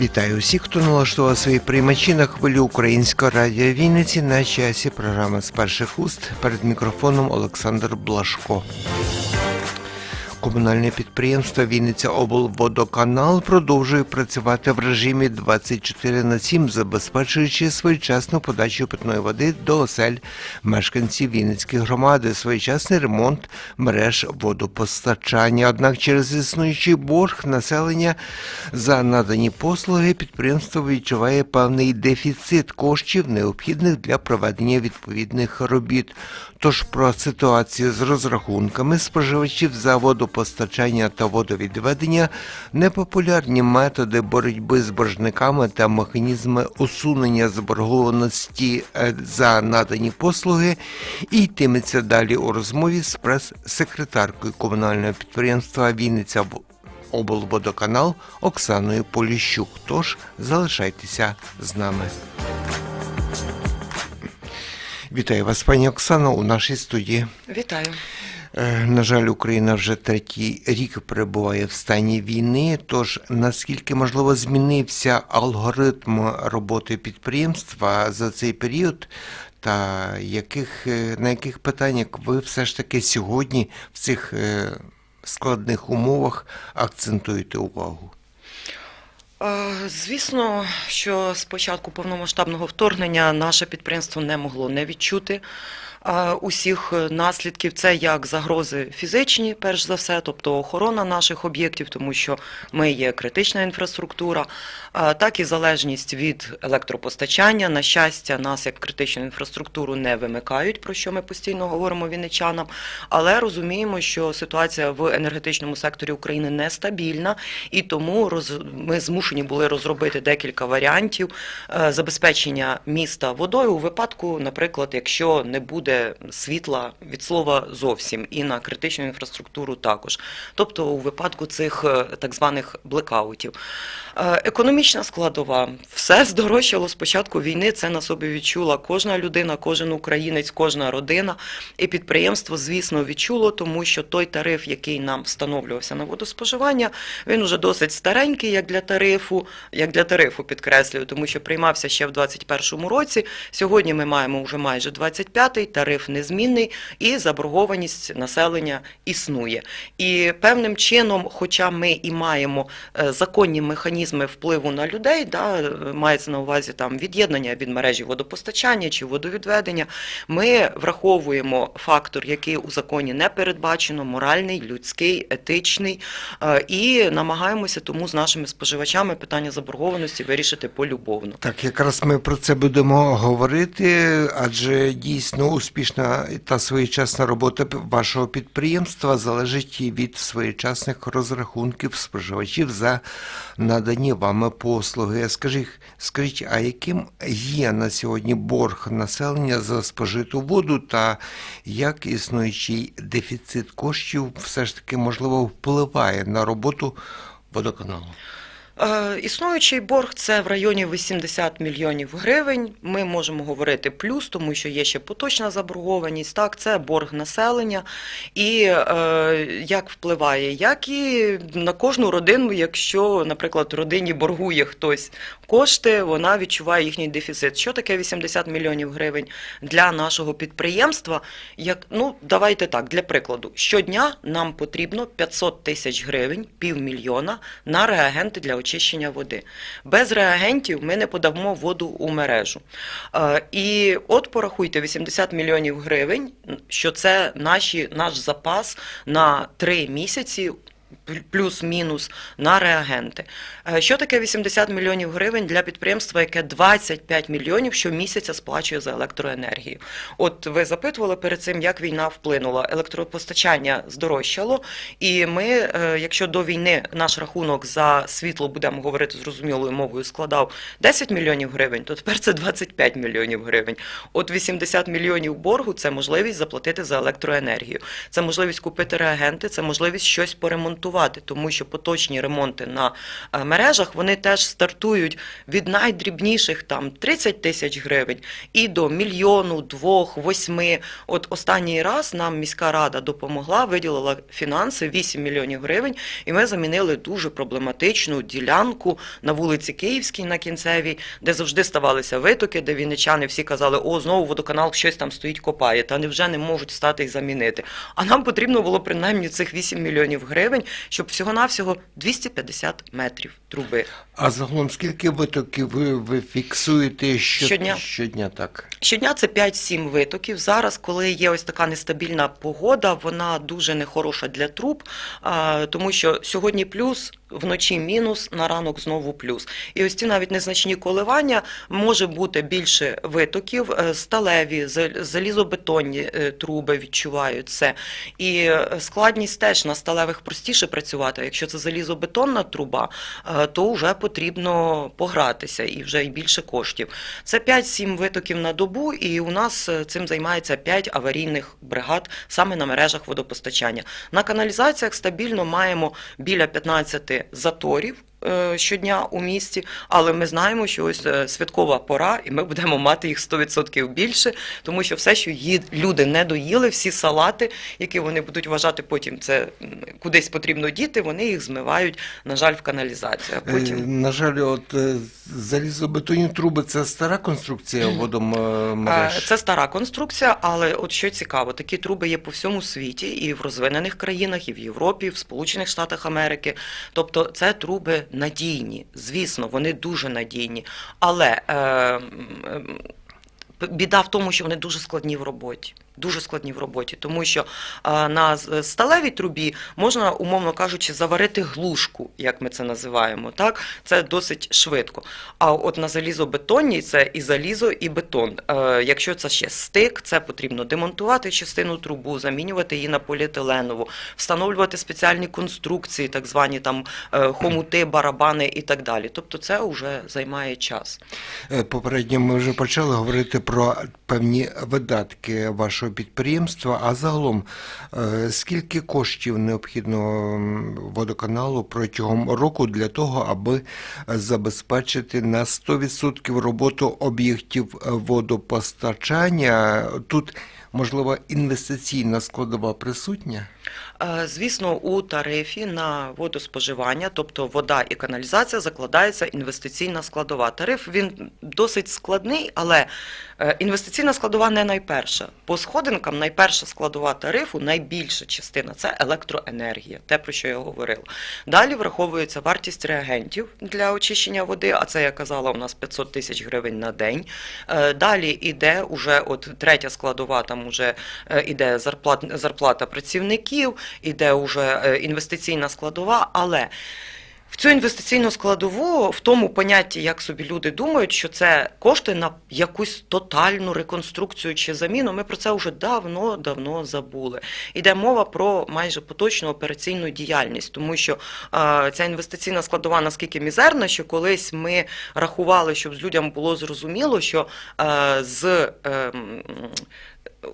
Вітаю усіх, хто налаштував свої приймачі на хвилю Українського радіо Вінниці на часі програми з перших уст перед мікрофоном Олександр Блашко. Комунальне підприємство Вінниця облводоканал продовжує працювати в режимі 24 на 7, забезпечуючи своєчасну подачу питної води до осель мешканців Вінницької громади, своєчасний ремонт мереж водопостачання. Однак через існуючий борг населення за надані послуги підприємство відчуває певний дефіцит коштів, необхідних для проведення відповідних робіт. Тож про ситуацію з розрахунками споживачів за водопостачання та водовідведення, непопулярні методи боротьби з боржниками та механізми усунення заборгованості е, за надані послуги і йтиметься далі у розмові з прес-секретаркою комунального підприємства Вінниця облводоканал Оксаною Поліщук. Тож залишайтеся з нами. Вітаю вас, пані Оксано, у нашій студії. Вітаю. Е, На жаль, Україна вже третій рік перебуває в стані війни. Тож наскільки можливо змінився алгоритм роботи підприємства за цей період, та яких е, на яких питаннях ви все ж таки сьогодні в цих е, складних умовах акцентуєте увагу? Звісно, що з початку повномасштабного вторгнення наше підприємство не могло не відчути усіх наслідків. Це як загрози фізичні, перш за все, тобто охорона наших об'єктів, тому що ми є критична інфраструктура, е, так і залежність від електропостачання. На щастя, нас як критичну інфраструктуру не вимикають, про що ми постійно говоримо вінничанам, але розуміємо, що ситуація в енергетичному секторі України нестабільна, і тому ми змушені були розробити декілька варіантів е, забезпечення міста водою у випадку, наприклад, якщо не буде світла від слова зовсім і на критичну інфраструктуру також, тобто у випадку цих е, так званих блекаутів. Е, Економічна складова все здорожчало з початку війни. Це на собі відчула кожна людина, кожен українець, кожна родина. І підприємство, звісно, відчуло, тому що той тариф, який нам встановлювався на водоспоживання, він уже досить старенький, як для тарифу, як для тарифу підкреслюю, тому що приймався ще в 2021 році. Сьогодні ми маємо вже майже 25-й, тариф незмінний, і заборгованість населення існує. І певним чином, хоча ми і маємо е, законні механізми впливу на людей, да, е, мається на увазі там від'єднання від мережі водопостачання чи водовідведення, ми враховуємо фактор, який у законі не передбачено, моральний, людський, етичний, е, і намагаємося тому з нашими споживачами питання заборгованості вирішити полюбовно. Так, якраз ми про це будемо говорити, адже дійсно успішна та своєчасна робота вашого підприємства залежить від своєчасних розрахунків споживачів за надані вами послуги. Скажіть, скажіть, а яким є на сьогодні борг населення за спожиту воду, та як існуючий дефіцит коштів все ж таки можливо впливає на роботу водоканалу? Е, Існуючий борг це в районі 80 мільйонів гривень. Ми можемо говорити плюс, тому що є ще поточна заборгованість. Так, це борг населення. І е, як впливає, як і на кожну родину, якщо, наприклад, родині боргує хтось кошти, вона відчуває їхній дефіцит. Що таке 80 мільйонів гривень для нашого підприємства? Як ну давайте так, для прикладу, щодня нам потрібно 500 тисяч гривень, півмільйона на реагенти для очищення води. Без реагентів ми не подамо воду у мережу. Е, І от порахуйте 80 мільйонів гривень, що це наш запас на 3 місяці. Пл- Плюс-мінус на реагенти. Е, Що таке 80 мільйонів гривень для підприємства, яке 25 мільйонів щомісяця сплачує за електроенергію? От ви запитували перед цим, як війна вплинула. Електропостачання здорожчало, і ми, е, якщо до війни наш рахунок за світло, будемо говорити зрозумілою мовою, складав 10 мільйонів гривень, то тепер це 25 мільйонів гривень. От 80 мільйонів боргу це можливість заплатити за електроенергію, це можливість купити реагенти, це можливість щось поремонтувати. Ремонтувати, тому що поточні ремонти на е, мережах вони теж стартують від найдрібніших там 30 тисяч гривень і до мільйону, двох, восьми. От останній раз нам міська рада допомогла, виділила фінанси 8 мільйонів гривень, і ми замінили дуже проблематичну ділянку на вулиці Київській на кінцевій, де завжди ставалися витоки, де вінничани всі казали, о, знову водоканал щось там стоїть, копає, та невже не можуть стати і замінити. А нам потрібно було принаймні цих 8 мільйонів гривень, щоб всього-навсього 250 метрів труби. А загалом скільки витоків ви, ви фіксуєте що- Щодня. Щодня так. Щодня це 5-7 витоків. Зараз, коли є ось така нестабільна погода, вона дуже нехороша для труб, тому що сьогодні плюс, вночі мінус, на ранок знову плюс. І ось ці навіть незначні коливання може бути більше витоків, е, сталеві, залізобетонні е, труби відчувають це. І е, складність теж на сталевих простіше працювати. Якщо це залізобетонна труба, то вже потрібно погратися і вже й більше коштів. Це 5-7 витоків на добу, і у нас цим займається 5 аварійних бригад саме на мережах водопостачання. На каналізаціях стабільно маємо біля 15 заторів. Е, Щодня у місті, але ми знаємо, що ось е, святкова пора, і ми будемо мати їх 100% більше, тому що все, що ї- люди не доїли, всі салати, які вони будуть вважати потім, це кудись потрібно діти, вони їх змивають, на жаль, в каналізацію. А Е, потім На жаль, от залізобетонні труби це стара конструкція водомереж. Це стара конструкція, але от що цікаво, такі труби є по всьому світі, і в розвинених країнах, і в Європі, і в Сполучених Штатах Америки. Тобто це труби надійні. Звісно, вони дуже надійні. Але е, біда в тому, що вони дуже складні в роботі. Дуже складні в роботі, тому що на сталевій трубі можна, умовно кажучи, заварити глушку, як ми це називаємо. Так, це досить швидко. А от на залізобетонній це і залізо, і бетон. Е, якщо це ще стик, це потрібно демонтувати частину трубу, замінювати її на поліетиленову, встановлювати спеціальні конструкції, так звані там е, хомути, барабани і так далі. Тобто, це вже займає час. Е, Попередньо ми вже почали говорити про певні видатки вашого підприємства. А загалом, е, скільки коштів необхідно водоканалу протягом року для того, аби забезпечити на 100% роботу об'єктів е, водопостачання? Тут можливо інвестиційна складова присутня? Е, Звісно, у тарифі на водоспоживання, тобто вода і каналізація, закладається інвестиційна складова. Тариф він досить складний, але е, інвестиційна складова не найперша. По сходинкам найперша складова тарифу, найбільша частина це електроенергія, те про що я говорила. Далі враховується вартість реагентів для очищення води, а це я казала, у нас 500 тисяч гривень на день. Е, Далі іде уже от третя складова, там уже е, іде зарплат, зарплата працівників, іде уже е, інвестиційна складова, але в цю інвестиційну складову, в тому понятті, як собі люди думають, що це кошти на якусь тотальну реконструкцію чи заміну, ми про це вже давно-давно забули. Іде мова про майже поточну операційну діяльність, тому що е, ця інвестиційна складова наскільки мізерна, що колись ми рахували, щоб з людям було зрозуміло, що е, з е,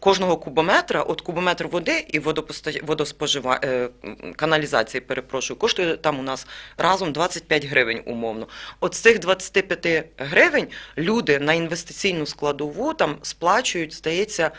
кожного кубометра, от кубометр води і водоспожива... е, каналізації, перепрошую, коштує там у нас разом 25 гривень умовно. От з цих 25 гривень люди на інвестиційну складову там сплачують, здається,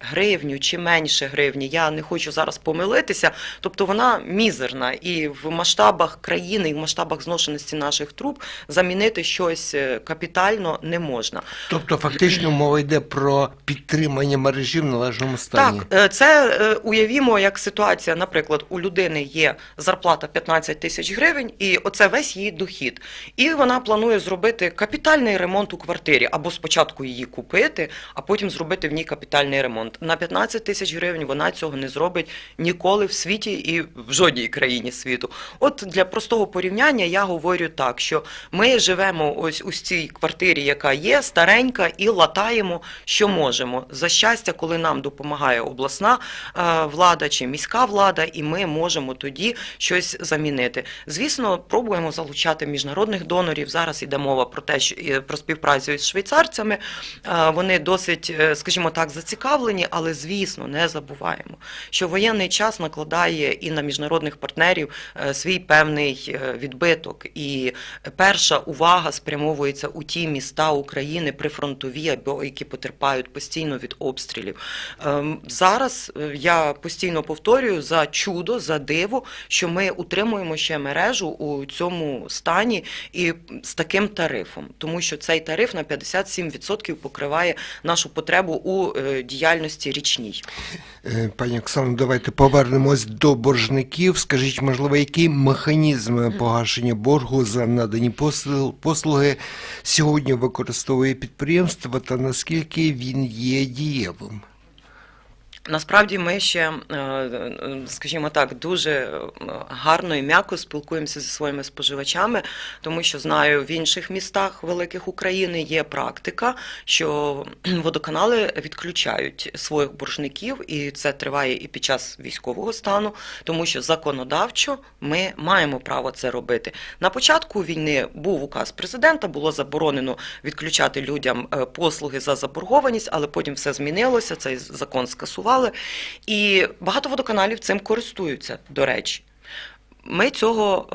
гривню чи менше гривні. Я не хочу зараз помилитися. Тобто вона мізерна, і в масштабах країни, і в масштабах зношеності наших труб замінити щось е, капітально не можна. Тобто, фактично, мова йде про підтримання мережі в належному стані. Так, е, це е, уявімо, як ситуація, наприклад, у людини є зарплата 15 тисяч гривень, і оце весь її дохід. І вона планує зробити капітальний ремонт у квартирі, або спочатку її купити, а потім зробити в ній капітальний ремонт. На 15 тисяч гривень вона цього не зробить ніколи в світі і в жодній країні світу. От для простого порівняння я говорю так, що ми живемо ось у цій квартирі, яка є, старенька, і латаємо, що можемо. За щастя, коли нам допомагає обласна е, влада чи міська влада, і ми можемо тоді щось замінити. Звісно, пробуємо залучати міжнародних донорів. Зараз йде мова про те, що і про співпрацю із швейцарцями. Е, Вони досить, е, скажімо так, зацікавлені. Заборговані, але звісно не забуваємо, що воєнний час накладає і на міжнародних партнерів е, свій певний е, відбиток. І перша увага спрямовується у ті міста України прифронтові, або які потерпають постійно від обстрілів. Ем, Зараз е, я постійно повторюю за чудо, за диво, що ми утримуємо ще мережу у цьому стані і з таким тарифом, тому що цей тариф на 57% покриває нашу потребу у е, діяльності річній. Е, Пані Оксано, давайте повернемось до боржників. Скажіть, можливо, який механізм погашення боргу за надані посл- послуги сьогодні використовує підприємство та наскільки він є дієвим? Насправді ми ще, е, скажімо так, дуже е, гарно і м'яко спілкуємося зі своїми споживачами, тому що знаю, в інших містах великих України є практика, що водоканали відключають своїх боржників, і це триває і під час військового стану, тому що законодавчо ми маємо право це робити. На початку війни був указ президента, було заборонено відключати людям е, послуги за заборгованість, але потім все змінилося. Цей закон скасували. І багато водоканалів цим користуються, до речі. Ми цього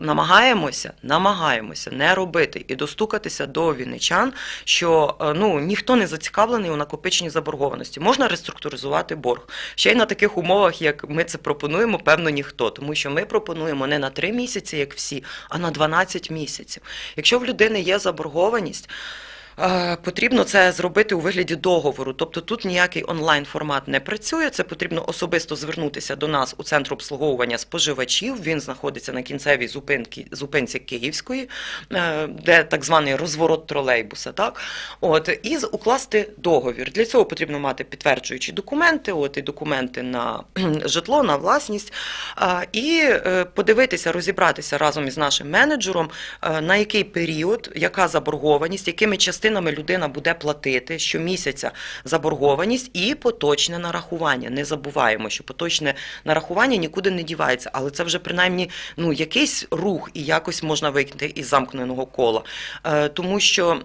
е, намагаємося, намагаємося не робити і достукатися до вінничан, що е, ну ніхто не зацікавлений у накопиченні заборгованості. Можна реструктуризувати борг. Ще й на таких умовах, як ми це пропонуємо, певно, ніхто, тому що ми пропонуємо не на 3 місяці, як всі, а на 12 місяців. Якщо в людини є заборгованість. Е, Потрібно це зробити у вигляді договору, тобто тут ніякий онлайн формат не працює. Це потрібно особисто звернутися до нас у центр обслуговування споживачів. Він знаходиться на кінцевій зупинці, зупинці Київської, е, де так званий розворот тролейбуса. Так, от і укласти договір. Для цього потрібно мати підтверджуючі документи, от і документи на житло, на власність, і е, подивитися, розібратися разом із нашим менеджером, на який період, яка заборгованість, якими частинами людина буде платити щомісяця заборгованість і поточне нарахування. Не забуваємо, що поточне нарахування нікуди не дівається, але це вже принаймні ну, якийсь рух і якось можна вийти із замкненого кола. Е, Тому що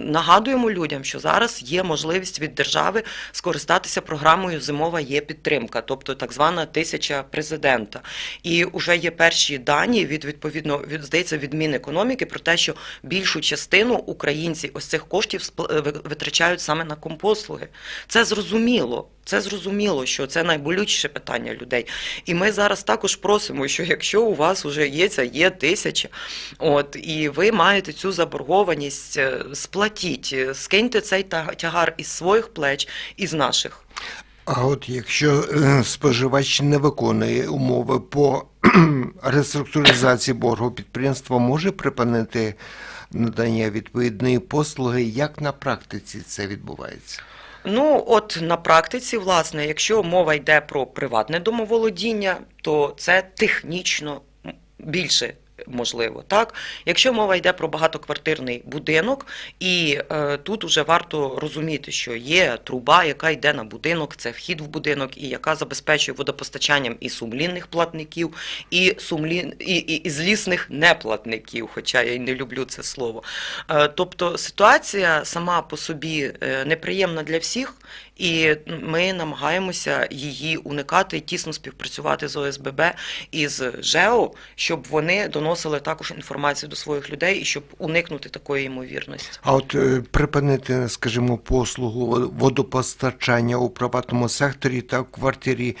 нагадуємо людям, що зараз є можливість від держави скористатися програмою Зимова є підтримка, тобто так звана тисяча президента. І вже є перші дані від відповідно від здається від Мінекономіки про те, що більшу частину українці ось цих коштів спл- е, ви- витрачають саме на компослуги. Це зрозуміло. Це зрозуміло, що це найболючіше питання людей. І ми зараз також просимо, що якщо у вас вже є ця є тисяча, от і ви маєте цю заборгованість, е, сплатіть, е, скиньте цей тягар із своїх плеч, із наших. А от якщо споживач не виконує умови по реструктуризації боргу, підприємство може припинити надання відповідної послуги, як на практиці це відбувається? Ну, от на практиці, власне, якщо мова йде про приватне домоволодіння, то це технічно більше. Можливо, так. Якщо мова йде про багатоквартирний будинок, і е, тут уже варто розуміти, що є труба, яка йде на будинок, це вхід в будинок, і яка забезпечує водопостачанням і сумлінних платників, і сумлін, і, і, і злісних неплатників, хоча я й не люблю це слово. Е, тобто ситуація сама по собі е, неприємна для всіх, і ми намагаємося її уникати і тісно співпрацювати з ОСББ і з ЖЕО, щоб вони доносили також інформацію до своїх людей і щоб уникнути такої ймовірності. А от е, припинити, скажімо, послугу водопостачання у приватному секторі та в квартирі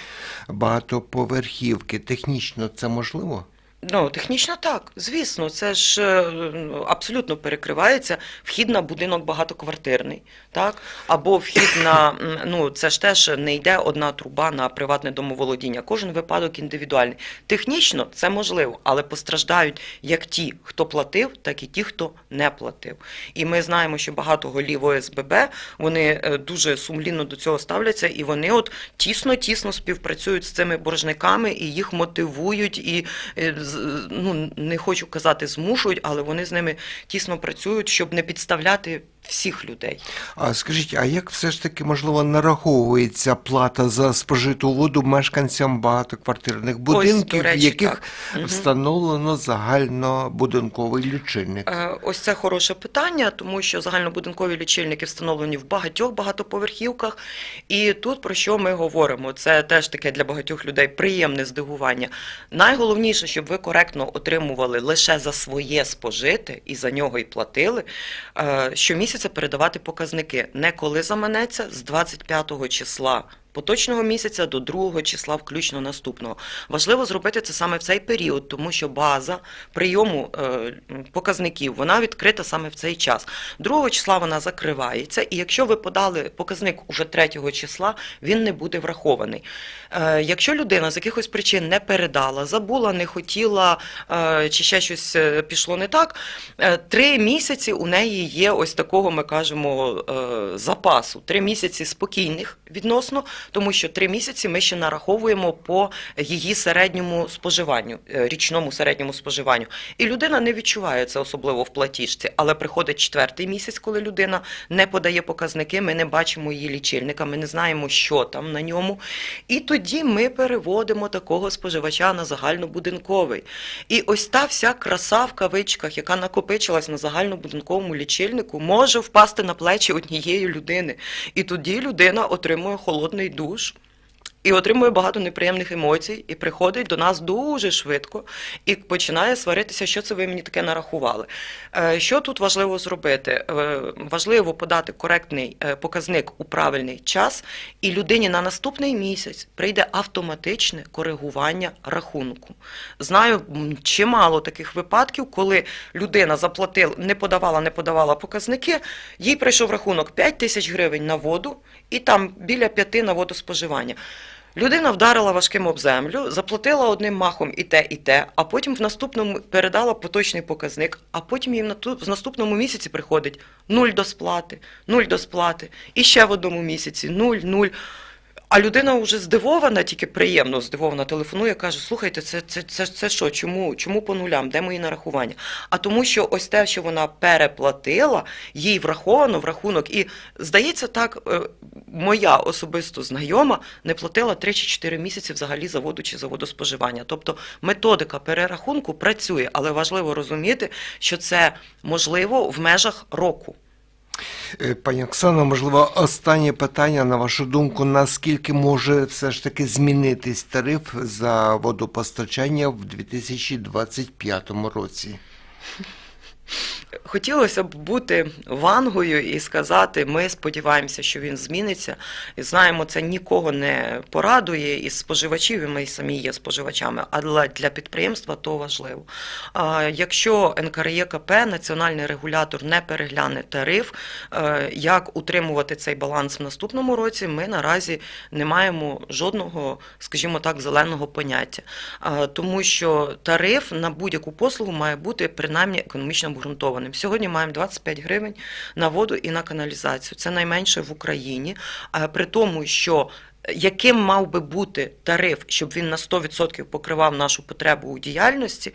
багатоповерхівки, технічно це можливо? Ну, технічно так, звісно, це ж е, абсолютно перекривається вхід на будинок багатоквартирний, так? Або вхід на ну це ж теж не йде одна труба на приватне домоволодіння. Кожен випадок індивідуальний. Технічно це можливо, але постраждають як ті, хто платив, так і ті, хто не платив. І ми знаємо, що багато голів ОСББ вони е, дуже сумлінно до цього ставляться, і вони от тісно тісно співпрацюють з цими боржниками і їх мотивують і е, ну не хочу казати змушують, але вони з ними тісно працюють, щоб не підставляти всіх людей. А скажіть, а як все ж таки можливо нараховується плата за спожиту воду мешканцям багатоквартирних будинків, до речі, в яких так. Встановлено загальнобудинковий лічильник? Е, Ось це хороше питання, тому що загальнобудинкові лічильники встановлені в багатьох багатоповерхівках. І тут про що ми говоримо? Це теж таке для багатьох людей приємне здивування. Найголовніше, щоб ви коректно отримували лише за своє спожите і за нього і платили. е, Щомісяця передавати показники не коли заманеться з 25 числа. Поточного місяця до другого числа, включно наступного, важливо зробити це саме в цей період, тому що база прийому е, показників вона відкрита саме в цей час. Другого числа вона закривається, і якщо ви подали показник уже третього числа, він не буде врахований. Е, якщо людина з якихось причин не передала, забула, не хотіла е, чи ще щось пішло не так, три місяці у неї є ось такого, ми кажемо, запасу. Три місяці спокійних відносно, тому що три місяці ми ще нараховуємо по її середньому споживанню, е, річному середньому споживанню. І людина не відчуває це особливо в платіжці, але приходить четвертий місяць, коли людина не подає показники, ми не бачимо її лічильника, ми не знаємо, що там на ньому. І тоді ми переводимо такого споживача на загальнобудинковий. І ось та вся краса в кавичках, яка накопичилась на загальнобудинковому лічильнику, може впасти на плечі однієї людини. І тоді людина отримує холодний reduz І отримує багато неприємних емоцій, і приходить до нас дуже швидко і починає сваритися, що це ви мені таке нарахували. Е, Що тут важливо зробити? Е, Важливо подати коректний е, показник у правильний час, і людині на наступний місяць прийде автоматичне коригування рахунку. Знаю чимало таких випадків, коли людина заплатила, не подавала, не подавала показники, їй прийшов рахунок 5 тисяч гривень на воду, і там біля 5 на водоспоживання. Людина вдарила важким об землю, заплатила одним махом і те, і те, а потім в наступному передала поточний показник, а потім в в наступному місяці приходить нуль до сплати, нуль до сплати, і ще в одному місяці нуль, нуль. А людина вже здивована, тільки приємно здивована, телефонує, каже: слухайте, це, це, це, це що? Чому? Чому по нулям? Де мої нарахування? А тому, що ось те, що вона переплатила, їй враховано в рахунок. І здається, так, е, моя особисто знайома не платила 3 чи 4 місяці взагалі за воду чи за водоспоживання. Тобто методика перерахунку працює, але важливо розуміти, що це можливо в межах року. Е, Пані Оксано, можливо, останнє питання, на вашу думку, наскільки може все ж таки змінитись тариф за водопостачання в 2025 році? Хотілося б бути вангою і сказати, ми сподіваємося, що він зміниться. І знаємо, це нікого не порадує із споживачів, і ми самі є споживачами, але для підприємства то важливо. А Якщо НКРЄКП, національний регулятор, не перегляне тариф, е, як утримувати цей баланс в наступному році, ми наразі не маємо жодного, скажімо так, зеленого поняття. Тому що тариф на будь-яку послугу має бути принаймні економічно обґрунтованим. Сьогодні маємо 25 гривень на воду і на каналізацію. Це найменше в Україні. При тому, що яким мав би бути тариф, щоб він на 100% покривав нашу потребу у діяльності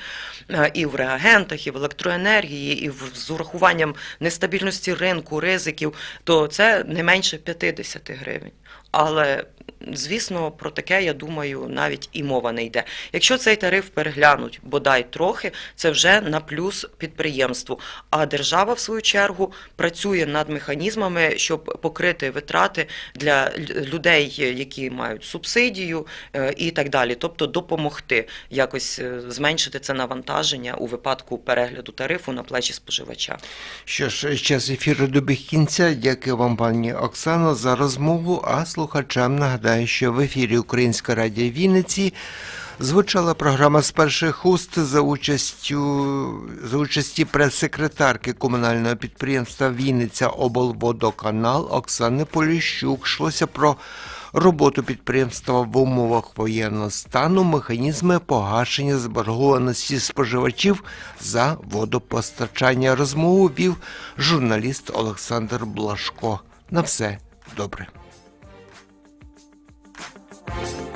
е, і в реагентах, і в електроенергії, і в- з урахуванням нестабільності ринку, ризиків, то це не менше 50 гривень. Але звісно, про таке, я думаю, навіть і мова не йде. Якщо цей тариф переглянуть бодай трохи, це вже на плюс підприємству. А держава, в свою чергу, працює над механізмами, щоб покрити витрати для людей, які мають субсидію е, і так далі. Тобто допомогти якось е, зменшити це навантаження у випадку перегляду тарифу на плечі споживача. Що ж, час ефіру добіг кінця. Дякую вам, пані Оксано, за розмову. А слухачам нагадаю, що в ефірі Українська радіо Вінниці звучала програма з перших уст за участю за участі прес-секретарки комунального підприємства Вінниця облводоканал Оксани Поліщук. Йшлося про роботу підприємства в умовах воєнного стану, механізми погашення заборгованості споживачів за водопостачання. Розмову вів журналіст Олександр Блашко. На все добре. Thank you.